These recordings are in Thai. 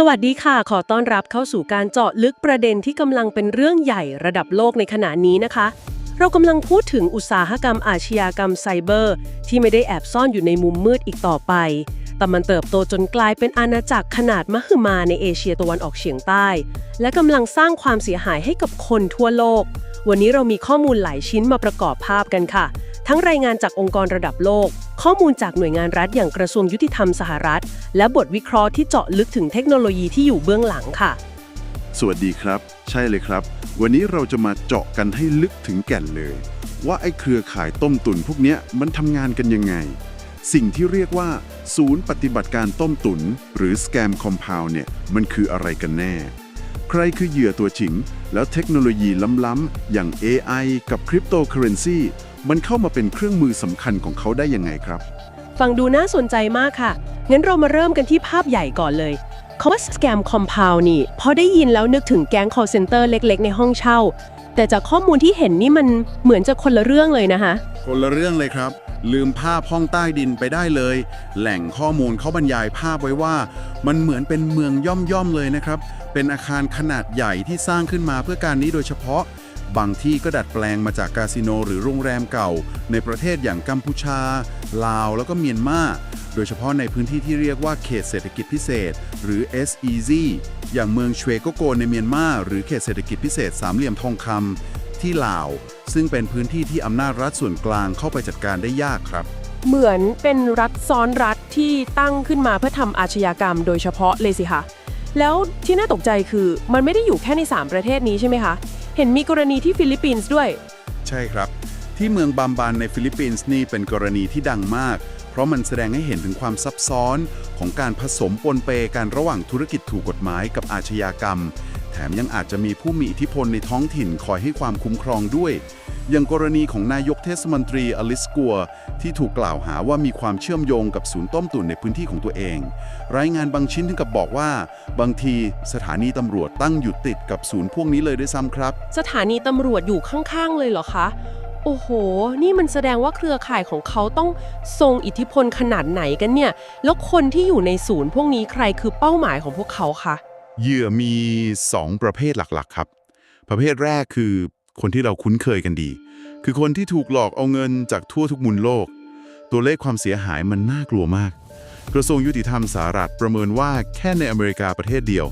สวัสดีค่ะ ขอต้อนรับเข้าสู่การเจาะลึกประเด็นที่กำลังเป็นเรื่องใหญ่ระดับโลกในขณะนี้นะคะ เรากำลังพูดถึงอุตสาหกรรมอาชญากรรมไซเบอร์ ที่ไม่ได้แอบซ่อนอยู่ในมุมมืดอีกต่อไป แต่มันเติบโตจนกลายเป็นอาณาจักรขนาดมหึมาในเอเชียตะวันออกเฉียงใต้ และกำลังสร้างความเสียหายให้กับคนทั่วโลก วันนี้เรามีข้อมูลหลายชิ้นมาประกอบภาพกันค่ะ ทั้งรายงานจากองค์กรระดับโลก ข้อมูลจากหน่วยงานรัฐอย่างกระทรวงยุติธรรมสหรัฐ และบทวิเคราะห์ที่เจาะลึกถึงเทคโนโลยีที่อยู่เบื้องหลังค่ะ สวัสดีครับ ใช่เลยครับ วันนี้เราจะมาเจาะกันให้ลึกถึงแก่นเลย ว่าไอ้เครือข่ายต้มตุ๋นพวกนี้มันทำงานกันยังไง สิ่งที่เรียกว่า ศูนย์ปฏิบัติการต้มตุ๋นหรือ Scam Compound เนี่ยมันคืออะไรกันแน่ ใครคือเหยื่อตัวจริง แล้วเทคโนโลยีล้ำๆอย่าง AI กับคริปโตเคอเรนซี มันเข้ามาเป็นเครื่องมือสำคัญของเขาได้ยังไงครับ ฟังดูน่าสนใจมากค่ะ งั้นเรามาเริ่มกันที่ภาพใหญ่ก่อนเลยคำว่า scam compound นี่ พอได้ยินแล้วนึกถึงแก๊ง call center เล็ก ๆ ในห้องเช่า แต่จากข้อมูลที่เห็นนี่มันเหมือนจะคนละเรื่องเลยนะคะ คนละเรื่องเลยครับ ลืมภาพห้องใต้ดินไปได้เลย แหล่งข้อมูลเขาบรรยายภาพไว้ว่า มันเหมือนเป็นเมืองย่อมๆเลยนะครับ เป็นอาคารขนาดใหญ่ที่สร้างขึ้นมาเพื่อการนี้โดยเฉพาะ บางที่ก็ดัดแปลงมาจากคาสิโนหรือโรงแรมเก่า ในประเทศอย่างกัมพูชา ลาวแล้วก็เมียนมาโดยเฉพาะในพื้นที่ที่เรียกว่าเขตเศรษฐกิจพิเศษ หรือ SEZ อย่างเมืองชเวโกโกในเมียนมาหรือเขตเศรษฐกิจพิเศษสามเหลี่ยมทองคำที่ลาว ซึ่งเป็นพื้นที่ที่อำนาจรัฐส่วนกลางเข้าไปจัดการได้ยากครับ เหมือนเป็นรัฐซ้อนรัฐที่ตั้งขึ้นมาเพื่อทำอาชญากรรม โดยเฉพาะเลยสิคะแล้วที่น่าตกใจคือมันไม่ได้อยู่แค่ใน 3 ประเทศนี้ใช่ไหมคะ เห็นมีกรณีที่ฟิลิปปินส์ด้วย ใช่ครับ ที่เมืองบามบานในฟิลิปปินส์นี่เป็นกรณีที่ดังมาก เพราะมันแสดงให้เห็นถึงความซับซ้อนของการผสมปนเปกันระหว่างธุรกิจถูกกฎหมายกับอาชญากรรม แถมยังอาจจะมีผู้มีอิทธิพลในท้องถิ่นคอยให้ความคุ้มครองด้วย อย่างกรณีของนายกเทศมนตรีอลิสกัว ที่ถูกกล่าวหาว่ามีความเชื่อมโยงกับศูนย์ต้มตุ๋นในพื้นที่ของตัวเอง รายงานบางชิ้นถึงกับบอกว่า บางทีสถานีตำรวจตั้งอยู่ติดกับศูนย์พวกนี้เลยด้วยซ้ำครับ สถานีตำรวจอยู่ข้างๆ เลยเหรอคะ โอ้โห นี่มันแสดงว่าเครือข่ายของเขาต้องทรงอิทธิพลขนาดไหนกันเนี่ย แล้วคนที่อยู่ในศูนย์พวกนี้ใครคือเป้าหมายของพวกเขาคะเหยื่อมี 2 ประเภทหลักๆ ครับ ประเภทแรกคือคนที่เราคุ้นเคยกันดี คือคนที่ถูกหลอกเอาเงินจากทั่วทุกมุมโลก ตัวเลขความเสียหายมันน่ากลัวมาก กระทรวงยุติธรรมสหรัฐประเมินว่าแค่ในอเมริกาประเทศเดียว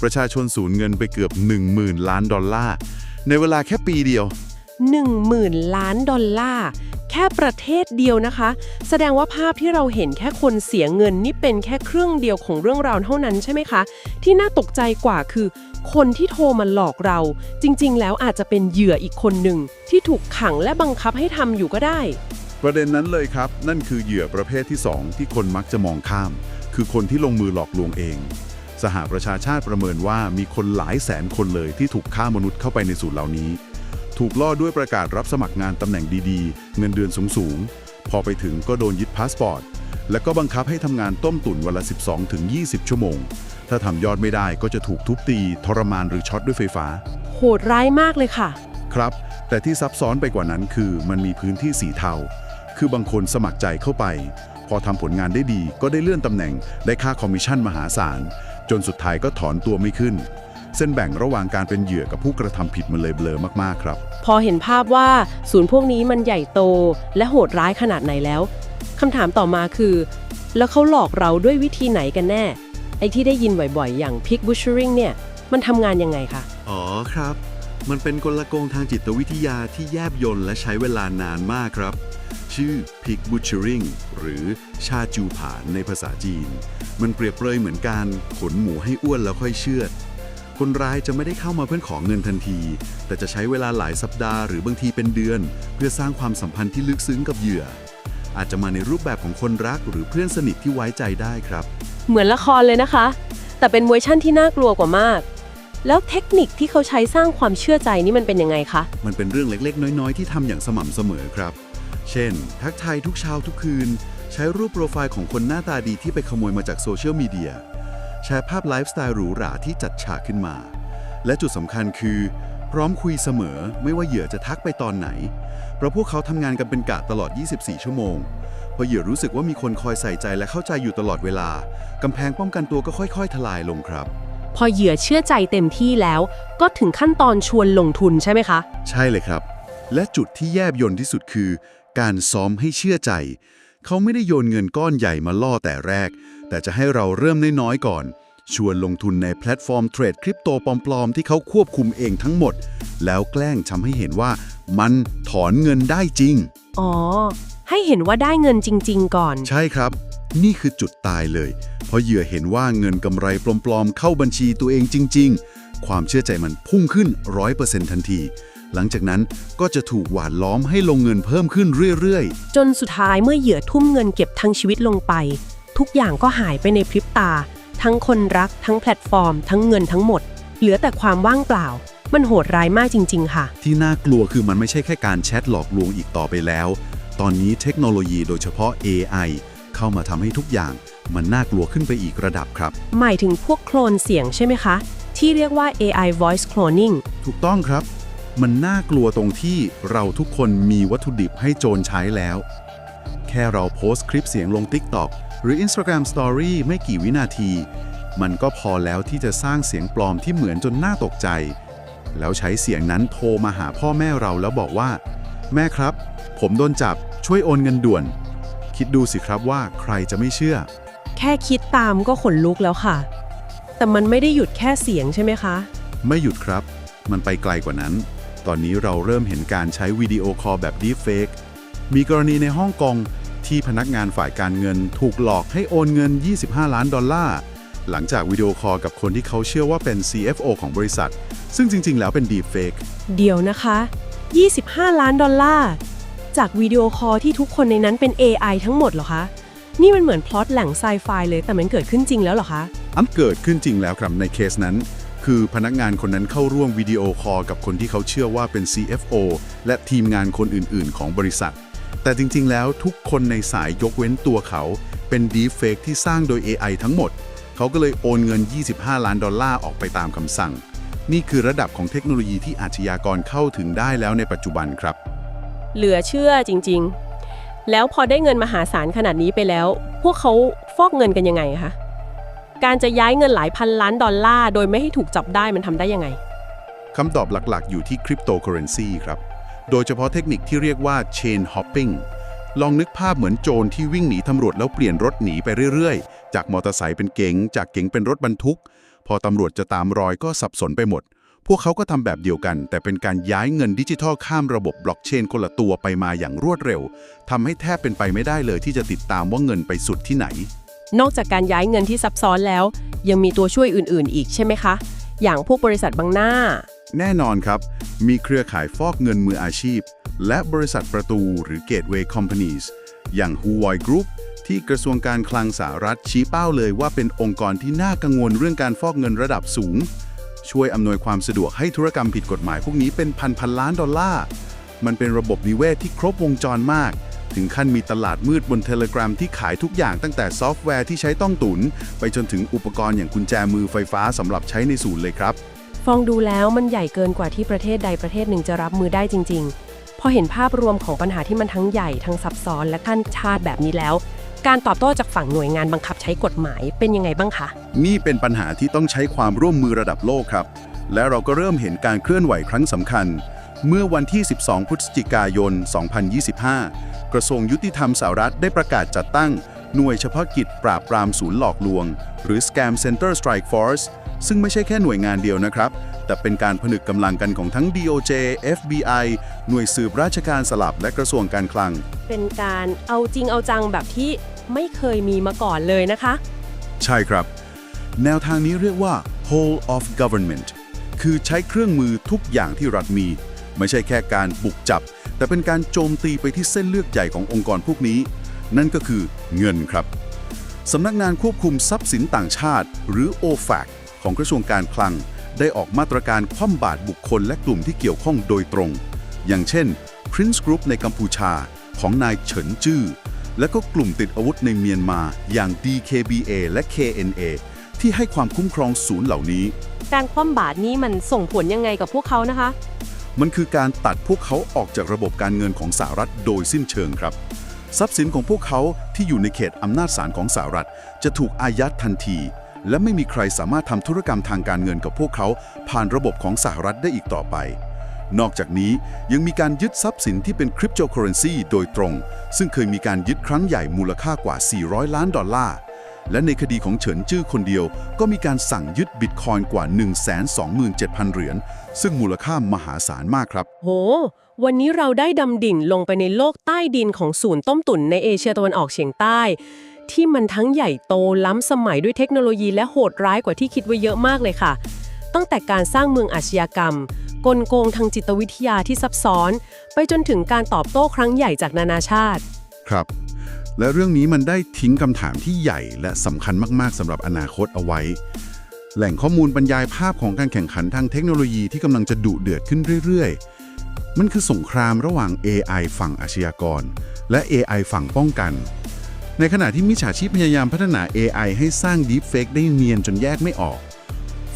ประชาชนสูญเงินไปเกือบ 10,000 ล้านดอลลาร์ในเวลาแค่ปีเดียว 10,000 ล้านดอลลาร์ แค่ประเทศเดียวนะคะ แสดงว่าภาพที่เราเห็นแค่คนเสียเงินนี่เป็นแค่เครื่องเดียวของเรื่องราวเท่านั้นใช่ไหมคะ ที่น่าตกใจกว่าคือ คนที่โทรมาหลอกเรา จริง ๆ แล้วอาจจะเป็นเหยื่ออีกคนหนึ่งที่ถูกขังและบังคับให้ทำอยู่ก็ได้ ประเด็นนั้นเลยครับ นั่นคือเหยื่อประเภทที่ 2 ที่คนมักจะมองข้าม คือคนที่ลงมือหลอกลวงเอง สหประชาชาติประเมินว่ามีคนหลายแสนคนเลยที่ถูกฆ่ามนุษย์เข้าไปในสูตรเหล่านี้ ถูกล่อด้วยประกาศรับสมัครงานตำแหน่งดีๆ เงินเดือนสูงๆ พอไปถึงก็โดนยึดพาสปอร์ต แล้วก็บังคับให้ทำงานต้มตุ๋นวันละ 12-20 ชั่วโมง ถ้าทำยอดไม่ได้ก็จะถูกทุบตี ทรมานหรือช็อตด้วยไฟฟ้า โหดร้ายมากเลยค่ะ ครับ แต่ที่ซับซ้อนไปกว่านั้นคือมันมีพื้นที่สีเทา คือบางคนสมัครใจเข้าไป พอทำผลงานได้ดีก็ได้เลื่อนตำแหน่ง ได้ค่าคอมมิชชั่นมหาศาล จนสุดท้ายก็ถอนตัวไม่ขึ้น เส้นแบ่งระหว่างการเป็นเหยื่อกับผู้กระทำผิดมันเลยเบลอมากๆครับ พอเห็นภาพว่าศูนย์พวกนี้มันใหญ่โตและโหดร้ายขนาดไหนแล้วคำถามต่อมาคือ แล้วเขาหลอกเราด้วยวิธีไหนกันแน่ ไอ้ที่ได้ยินบ่อยๆ อย่าง pig butchering เนี่ย มันทำงานยังไงคะ อ๋อครับ มันเป็นกลโกงทางจิตวิทยาที่แยบยลและใช้เวลานานมากครับชื่อ pig butchering หรือชาจูผานในภาษาจีน มันเปรียบเปรยเหมือนการขนหมูให้อ้วนแล้วค่อยเชือด คนร้ายจะไม่ได้เข้ามาเพื่อขอเงินทันที แต่จะใช้เวลาหลายสัปดาห์หรือบางทีเป็นเดือน เพื่อสร้างความสัมพันธ์ที่ลึกซึ้งกับเหยื่อ อาจจะมาในรูปแบบของคนรักหรือเพื่อนสนิทที่ไว้ใจได้ครับ เหมือนละครเลยนะคะ แต่เป็นเวอร์ชั่นที่น่ากลัวกว่ามาก แล้วเทคนิคที่เขาใช้สร้างความเชื่อใจนี่มันเป็นยังไงคะ มันเป็นเรื่องเล็กๆ น้อยๆ ที่ทำอย่างสม่ำเสมอครับ เช่น ทักทายทุกเช้าทุกคืน ใช้รูปโปรไฟล์ของคนหน้าตาดีที่ไปขโมยมาจากโซเชียลมีเดีย แชร์ภาพไลฟ์สไตล์หรูหราที่จัดฉากขึ้นมา และจุดสำคัญคือ พร้อมคุยเสมอไม่ว่าเหยื่อจะทักไปตอนไหน เพราะพวกเขาทำงานกันเป็นกะตลอด 24 ชั่วโมงพพอเหยื่อรู้สึกว่ามีคนคอยใส่ใจและเข้าใจอยู่ตลอดเวลากำแพงป้องกันตัวก็ค่อย ๆ ทลายลงครับ พอเหยื่อเชื่อใจเต็มที่แล้ว ก็ถึงขั้นตอนชวนลงทุนใช่ไหมคะ ใช่เลยครับ และจุดที่แยบยนที่สุดคือ การซ้อมให้เชื่อใจ เขาไม่ได้โยนเงินก้อนใหญ่มาล่อแต่แรกแต่จะให้เราเริ่มน้อยๆก่อน ชวนลงทุนในแพลตฟอร์มเทรดคริปโตปลอมๆ ที่เขาควบคุมเองทั้งหมด แล้วแกล้งทำให้เห็นว่ามันถอนเงินได้จริง อ๋อ ให้เห็นว่าได้เงินจริง ๆ ก่อน ใช่ครับ นี่คือจุดตายเลย เพราะเหยื่อเห็นว่าเงินกำไรปลอมๆ เข้าบัญชีตัวเองจริง ๆ ความเชื่อใจมันพุ่งขึ้น 100%ทันที หลังจากนั้นก็จะถูกหวานล้อมให้ลงเงินเพิ่มขึ้นเรื่อยจนสุดท้ายเมื่อเหยื่อทุ่มเงินเก็บทั้งชีวิตลงไป ทุกอย่างก็หายไปในพริบตา ทั้งคนรัก ทั้งแพลตฟอร์ม ทั้งเงินทั้งหมด เหลือแต่ความว่างเปล่า มันโหดร้ายมากจริง ๆ ค่ะๆที่น่ากลัวคือมันไม่ใช่แค่การแชทหลอกลวงอีกต่อไปแล้ว ตอนนี้เทคโนโลยีโดยเฉพาะ AI เข้ามาทำให้ทุกอย่าง มันน่ากลัวขึ้นไปอีกระดับครับ หมายถึงพวกโคลนเสียงใช่ไหมคะ ที่เรียกว่า AI voice cloning ถูกต้องครับ มันน่ากลัวตรงที่เราทุกคนมีวัตถุดิบให้โจรใช้แล้ว แค่เราโพสต์คลิปเสียงลง TikTok หรือ Instagram Story ไม่กี่วินาที มันก็พอแล้วที่จะสร้างเสียงปลอมที่เหมือนจนน่าตกใจ แล้วใช้เสียงนั้นโทรมาหาพ่อแม่เราแล้วบอกว่า แม่ครับ ผมโดนจับช่วยโอนเงินด่วน คิดดูสิครับว่าใครจะไม่เชื่อ แค่คิดตามก็ขนลุกแล้วค่ะ แต่มันไม่ได้หยุดแค่เสียงใช่ไหมคะ ไม่หยุดครับ มันไปไกลกว่านั้น ตอนนี้เราเริ่มเห็นการใช้วิดีโอคอลแบบ Deepfake มีกรณีในฮ่องกง ที่พนักงานฝ่ายการเงินถูกหลอกให้โอนเงิน 25 ล้านดอลลาร์ หลังจากวิดีโอคอลกับคนที่เขาเชื่อว่าเป็น CFO ของบริษัท ซึ่งจริง ๆ แล้วเป็น Deepfake เดี๋ยวนะคะ 25 ล้านดอลลาร์จากวิดีโอคอลที่ทุกคนในนั้นเป็น AI ทั้งหมดเหรอคะ นี่มันเหมือนพล็อตแหล่งไซไฟเลย แต่มันเกิดขึ้นจริงแล้วเหรอคะ อันเกิดขึ้นจริงแล้วครับในเคสนั้น คือพนักงานคนนั้นเข้าร่วมวิดีโอคอลกับคนที่เขาเชื่อว่าเป็น CFO และทีมงานคนอื่น ๆ ของบริษัท แต่จริงๆ แล้วทุกคนในสายยกเว้นตัวเขา เป็น Deepfake ที่สร้างโดย AI ทั้งหมด เขาก็เลยโอนเงิน 25 ล้านดอลลาร์ออกไปตามคำสั่ง นี่คือระดับของเทคโนโลยีที่อาชญากรเข้าถึงได้แล้วในปัจจุบันครับ เหลือเชื่อจริงๆ แล้วพอได้เงินมหาศาลขนาดนี้ไปแล้ว พวกเขาฟอกเงินกันยังไงคะ การจะย้ายเงินหลายพันล้านดอลลาร์โดยไม่ให้ถูกจับได้มันทำได้ยังไงคำตอบหลักๆ อยู่ที่คริปโตเคอเรนซีครับ โดยเฉพาะเทคนิคที่เรียกว่า Chain Hopping ลองนึกภาพเหมือนโจรที่วิ่งหนีตำรวจแล้วเปลี่ยนรถหนีไปเรื่อยๆ จากมอเตอร์ไซค์เป็นเก๋ง จากเก๋งเป็นรถบรรทุก พอตำรวจจะตามรอยก็สับสนไปหมด พวกเขาก็ทำแบบเดียวกัน แต่เป็นการย้ายเงินดิจิทัลข้ามระบบบล็อกเชนคนละตัวไปมาอย่างรวดเร็วทำให้แทบเป็นไปไม่ได้เลยที่จะติดตามว่าเงินไปสุดที่ไหน นอกจากการย้ายเงินที่ซับซ้อนแล้ว ยังมีตัวช่วยอื่น ๆ อีกใช่ไหมคะ อย่างพวกบริษัทบางหน้า แน่นอนครับ มีเครือข่ายฟอกเงินมืออาชีพ และบริษัทประตูหรือ Gateway Companies อย่าง Huawei Group ที่กระทรวงการคลังสหรัฐชี้เป้าเลยว่าเป็นองค์กรที่น่ากังวลเรื่องการฟอกเงินระดับสูง ช่วยอำนวยความสะดวกให้ธุรกรรมผิดกฎหมายพวกนี้เป็นพันพันล้านดอลลาร์ มันเป็นระบบนิเวศที่ครบวงจรมาก ถึงขั้นมีตลาดมืดบนเทเลกราที่ขายทุกอย่างตั้งแต่ซอฟต์แวร์ที่ใช้ต้องตุน ไปจนถึงอุปกรณ์อย่างกุญแจมือไฟฟ้าสำหรับใช้ในศูนย์เลยครับฟองดูแล้วมันใหญ่เกินกว่าที่ประเทศใดประเทศหนึ่งจะรับมือได้จริง ๆ พอเห็นภาพรวมของปัญหาที่มันทั้งใหญ่ทั้งซับซ้อนและขั้นชาติแบบนี้แล้ว การตอบโต้จากฝั่งหน่วยงานบังคับใช้กฎหมายเป็นยังไงบ้างคะ นี่เป็นปัญหาที่ต้องใช้ความร่วมมือระดับโลกครับ และเราก็เริ่มเห็นการเคลื่อนไหวครั้งสำคัญ เมื่อวันที่ 12 พฤศจิกายน 2025 กระทรวงยุติธรรมสหรัฐได้ประกาศจัดตั้ง หน่วยเฉพาะกิจปราบปรามศูนย์หลอกลวง หรือ Scam Center Strike Force ซึ่งไม่ใช่แค่หน่วยงานเดียวนะครับ แต่เป็นการผนึกกำลังกันของทั้ง DOJ, FBI หน่วยสืบราชการสลับและกระทรวงการคลัง เป็นการเอาจริงเอาจังแบบที่ไม่เคยมีมาก่อนเลยนะคะ ใช่ครับ แนวทางนี้เรียกว่า whole of government คือใช้เครื่องมือทุกอย่างที่รัฐมี ไม่ใช่แค่การบุกจับ แต่เป็นการโจมตีไปที่เส้นเลือดใหญ่ขององค์กรพวกนี้ นั่นก็คือเงินครับสำนักงานควบคุมทรัพย์สินต่างชาติ หรือ OFAC ของกระทรวงการคลัง ได้ออกมาตรการคว่ำบาตรบุคคลและกลุ่มที่เกี่ยวข้องโดยตรง อย่างเช่น Prince Group ในกัมพูชาของนายเฉินจื้อและก็กลุ่มติดอาวุธในเมียนมาอย่าง DKBA และ KNA ที่ให้ความคุ้มครองศูนย์เหล่านี้ การคว่ำบาตรนี้มันส่งผลยังไงกับพวกเขานะคะ มันคือการตัดพวกเขาออกจากระบบการเงินของสหรัฐโดยสิ้นเชิงครับ ทรัพย์สินของพวกเขาที่อยู่ในเขตอำนาจศาลของสหรัฐ จะถูกอายัดทันที และไม่มีใครสามารถทำธุรกรรมทางการเงินกับพวกเขาผ่านระบบของสหรัฐได้อีกต่อไป นอกจากนี้ยังมีการยึดทรัพย์สินที่เป็นคริปโตเคอเรนซีโดยตรง ซึ่งเคยมีการยึดครั้งใหญ่มูลค่ากว่า 400 ล้านดอลลาร์และในคดีของเฉินจื้อคนเดียว ก็มีการสั่งยึดบิตคอยน์กว่า 127,000 เหรียญ ซึ่งมูลค่ามหาศาลมากครับ โห วันนี้เราได้ดำดิ่งลงไปในโลกใต้ดินของศูนย์ต้มตุ๋นในเอเชียตะวันออกเฉียงใต้ ที่มันทั้งใหญ่โตล้ำสมัยด้วยเทคโนโลยีและโหดร้ายกว่าที่คิดไว้เยอะมากเลยค่ะ ตั้งแต่การสร้างเมืองอาชญากรรม กลโกงทางจิตวิทยาที่ซับซ้อน ไปจนถึงการตอบโต้ครั้งใหญ่จากนานาชาติ ครับ และเรื่องนี้มันได้ทิ้งคำถามที่ใหญ่และสำคัญมากๆสำหรับอนาคตเอาไว้ แหล่งข้อมูลบรรยายภาพของการแข่งขันทางเทคโนโลยีที่กำลังจะดุเดือดขึ้นเรื่อยๆ มันคือสงครามระหว่าง AI ฝั่งอาชญากร และ AI ฝั่งป้องกัน ในขณะที่มิจฉาชีพพยายามพัฒนา AI ให้สร้าง Deepfake ได้เนียนจนแยกไม่ออก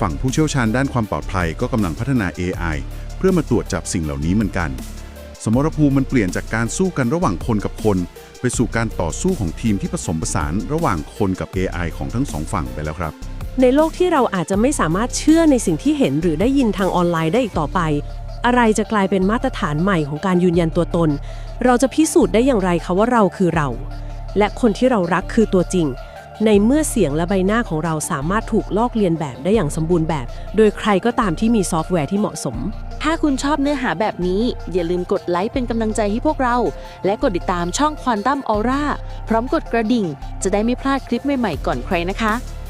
ฝั่งผู้เชี่ยวชาญด้านความปลอดภัยก็กำลังพัฒนา AI เพื่อมาตรวจจับสิ่งเหล่านี้เหมือนกัน สมรภูมิมันเปลี่ยนจากการสู้กันระหว่างคนกับคน ไปสู่การต่อสู้ของทีมที่ผสมผสานระหว่างคนกับ AI ของทั้งสองฝั่งไปแล้วครับ ในโลกที่เราอาจจะไม่สามารถเชื่อในสิ่งที่เห็นหรือได้ยินทางออนไลน์ได้อีกต่อไป อะไรจะกลายเป็นมาตรฐานใหม่ของการยืนยันตัวตน เราจะพิสูจน์ได้อย่างไรคะว่าเราคือเรา และคนที่เรารักคือตัวจริง ในเมื่อเสียงและใบหน้าของเราสามารถถูกลอกเลียนแบบได้อย่างสมบูรณ์แบบ โดยใครก็ตามที่มีซอฟต์แวร์ที่เหมาะสม ถ้าคุณชอบเนื้อหาแบบนี้ อย่าลืมกดไลค์เป็นกำลังใจให้พวกเรา และกดติดตามช่องควอนตัมออร่าพร้อมกดกระดิ่ง จะได้ไม่พลาดคลิปใหม่ๆก่อนใครนะคะ